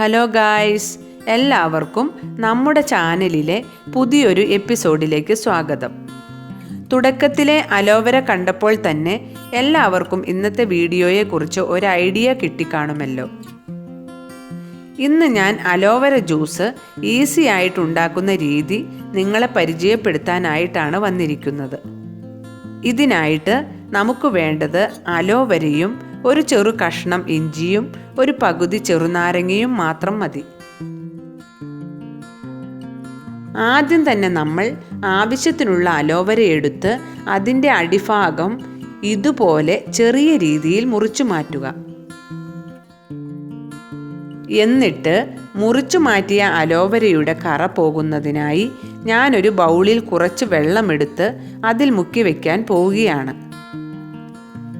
Hello guys എല്ലാവർക്കും നമ്മുടെ ചാനലിലെ പുതിയൊരു എപ്പിസോഡിലേക്ക് സ്വാഗതം. തുടക്കത്തിലെ അലോവര കണ്ടപ്പോൾ തന്നെ എല്ലാവർക്കും ഇന്നത്തെ വീഡിയോയെക്കുറിച്ച് ഒരു ഐഡിയ കിട്ടിക്കാണുമല്ലോ. ഇന്ന് ഞാൻ അലോവര ജ്യൂസ് ഈസി ആയിട്ട് ഉണ്ടാക്കുന്ന രീതി നിങ്ങളെ പരിചയപ്പെടുത്താനായിട്ടാണ് വന്നിരിക്കുന്നത്. ഇതിനായിട്ട് നമുക്ക് വേണ്ടത് അലോവരയും ഒരു ചെറു കഷ്ണം ഇഞ്ചിയും ഒരു പകുതി ചെറുനാരങ്ങയും മാത്രം മതി. ആദ്യം തന്നെ നമ്മൾ ആവശ്യത്തിനുള്ള അലോവര എടുത്ത് അതിന്റെ അടിഭാഗം ഇതുപോലെ ചെറിയ രീതിയിൽ മുറിച്ചു മാറ്റുക. എന്നിട്ട് മുറിച്ചു മാറ്റിയ അലോവരയുടെ കറ പോകുന്നതിനായി ഞാനൊരു ബൗളിൽ കുറച്ച് വെള്ളമെടുത്ത് അതിൽ മുക്കി വയ്ക്കാൻ പോവുകയാണ്.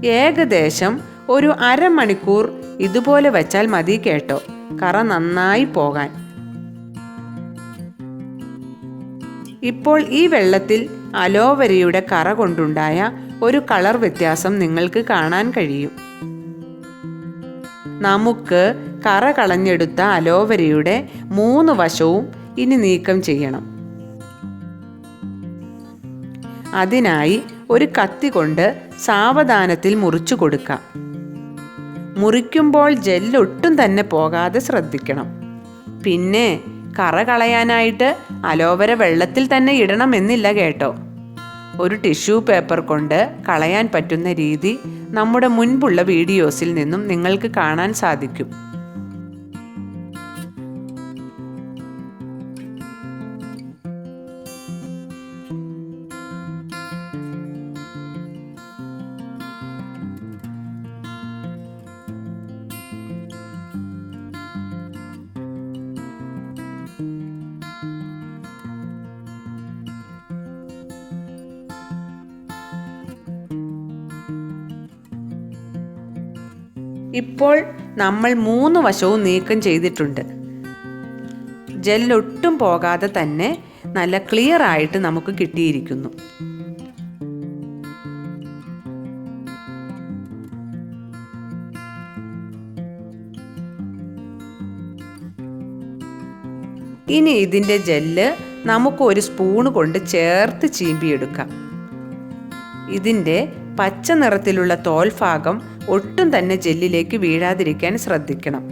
ഏകദേശം ഒരു അരമണിക്കൂർ ഇതുപോലെ വെച്ചാൽ മതി കേട്ടോ. കറ നന്നായി പോകാൻ. ഇപ്പോൾ ഈ വെള്ളത്തിൽ അലോവരയുടെ കറ കൊണ്ടുണ്ടായ ഒരു കളർ വ്യത്യാസം നിങ്ങൾക്ക് കാണാൻ കഴിയും. നമുക്ക് കറ കളഞ്ഞെടുത്ത അലോവരയുടെ മൂന്ന് വശവും ഇനി നീക്കം ചെയ്യണം. അതിനായി ഒരു കത്തി കൊണ്ട് സാവധാനത്തിൽ മുറിച്ചു കൊടുക്കാം. മുറിക്കുമ്പോൾ ജെല്ലൊട്ടും തന്നെ പോകാതെ ശ്രദ്ധിക്കണം. പിന്നെ കറ കളയാനായിട്ട് അലോവര വെള്ളത്തിൽ തന്നെ ഇടണമെന്നില്ല കേട്ടോ. ഒരു ടിഷ്യൂ പേപ്പർ കൊണ്ട് കളയാൻ പറ്റുന്ന രീതി നമ്മുടെ മുൻപുള്ള വീഡിയോസിൽ നിന്നും നിങ്ങൾക്ക് കാണാൻ സാധിക്കും. ഇപ്പോൾ നമ്മൾ മൂന്ന് വശവും നീക്കം ചെയ്തിട്ടുണ്ട്. ജെല്ലൊട്ടും പോകാതെ തന്നെ നല്ല ക്ലിയർ ആയിട്ട് നമുക്ക് കിട്ടിയിരിക്കുന്നു. ഇനി ഇതിന്റെ ജെല്ല് നമുക്ക് ഒരു സ്പൂണ് കൊണ്ട് ചേർത്ത് ചീമ്പിയെടുക്കാം. ഇതിന്റെ പച്ച നിറത്തിലുള്ള തോൽഭാഗം ഒട്ടും തന്നെ ജെല്ലിലേക്ക് വീഴാതിരിക്കാൻ ശ്രദ്ധിക്കണം.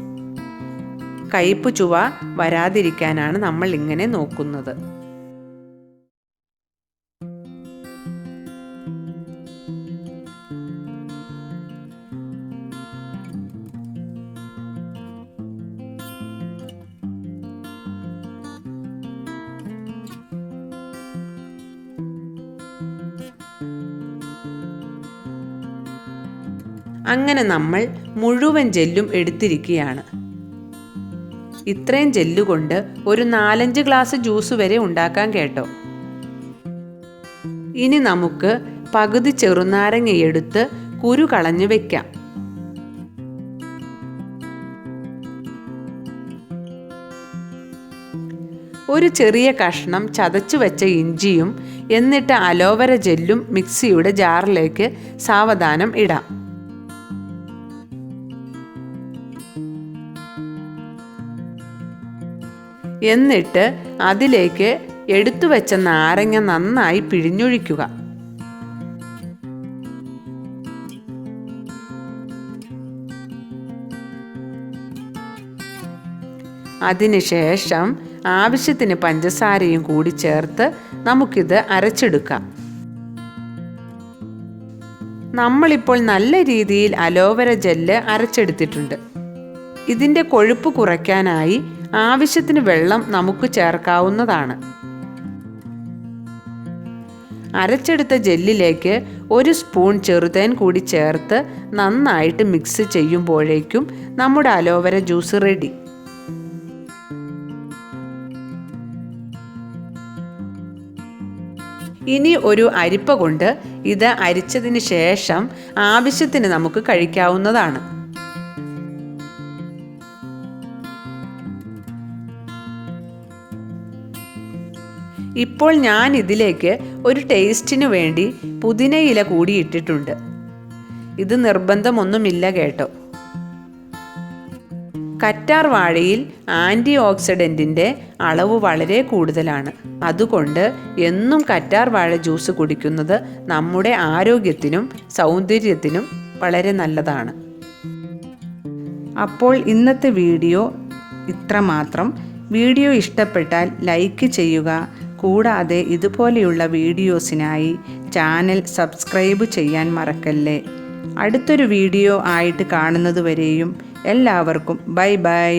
കയ്പ് ചുവ വരാതിരിക്കാനാണ് നമ്മൾ ഇങ്ങനെ നോക്കുന്നത്. അങ്ങനെ നമ്മൾ മുഴുവൻ ജെല്ലും എടുത്തിരിക്കുകയാണ്. ഇത്രയും ജെല്ലുകൊണ്ട് ഒരു നാലഞ്ച് ഗ്ലാസ് ജ്യൂസ് വരെ ഉണ്ടാക്കാൻ കേട്ടോ. ഇനി നമുക്ക് പകുതി ചെറുനാരങ്ങ എടുത്ത് കുരു കളഞ്ഞു വെക്കാം. ഒരു ചെറിയ കഷ്ണം ചതച്ചു വെച്ച ഇഞ്ചിയും എന്നിട്ട് അലോവര ജെല്ലും മിക്സിയുടെ ജാറിലേക്ക് സാവധാനം ഇടാം. എന്നിട്ട് അതിലേക്ക് എടുത്തു വെച്ച നാരങ്ങ നന്നായി പിഴിഞ്ഞൊഴിക്കുക. അതിനുശേഷം ആവശ്യത്തിന് പഞ്ചസാരയും കൂടി ചേർത്ത് നമുക്കിത് അരച്ചെടുക്കാം. നമ്മളിപ്പോൾ നല്ല രീതിയിൽ അലോവര ജെല്ല് അരച്ചെടുത്തിട്ടുണ്ട്. ഇതിന്റെ കൊഴുപ്പ് കുറയ്ക്കാനായി ആവശ്യത്തിന് വെള്ളം നമുക്ക് ചേർക്കാവുന്നതാണ്. അരച്ചെടുത്ത ജെല്ലിലേക്ക് ഒരു സ്പൂൺ ചെറുതേൻ കൂടി ചേർത്ത് നന്നായിട്ട് മിക്സ് ചെയ്യുമ്പോഴേക്കും നമ്മുടെ അലോവര ജ്യൂസ് റെഡി ഇനി ഒരു അരിപ്പ കൊണ്ട് ഇത് അരിച്ചതിന് ശേഷം ആവശ്യത്തിന് നമുക്ക് കഴിക്കാവുന്നതാണ്. ഇപ്പോൾ ഞാൻ ഇതിലേക്ക് ഒരു ടേസ്റ്റിന് വേണ്ടി പുതിനയില കൂടി ഇട്ടിട്ടുണ്ട്. ഇത് നിർബന്ധമൊന്നുമില്ല കേട്ടോ. കറ്റാർ വാഴയിൽ ആന്റി ഓക്സിഡന്റിന്റെ അളവ് വളരെ കൂടുതലാണ്. അതുകൊണ്ട് എന്നും കറ്റാർ വാഴ ജ്യൂസ് കുടിക്കുന്നത് നമ്മുടെ ആരോഗ്യത്തിനും സൗന്ദര്യത്തിനും വളരെ നല്ലതാണ്. അപ്പോൾ ഇന്നത്തെ വീഡിയോ ഇത്രമാത്രം. വീഡിയോ ഇഷ്ടപ്പെട്ടാൽ ലൈക്ക് ചെയ്യുക കൂടാതെ ഇതുപോലെയുള്ള വീഡിയോസിനായി ചാനൽ സബ്സ്ക്രൈബ് ചെയ്യാൻ മറക്കല്ലേ. അടുത്തൊരു വീഡിയോ ആയിട്ട് കാണുന്നതുവരെയും എല്ലാവർക്കും ബൈ ബൈ.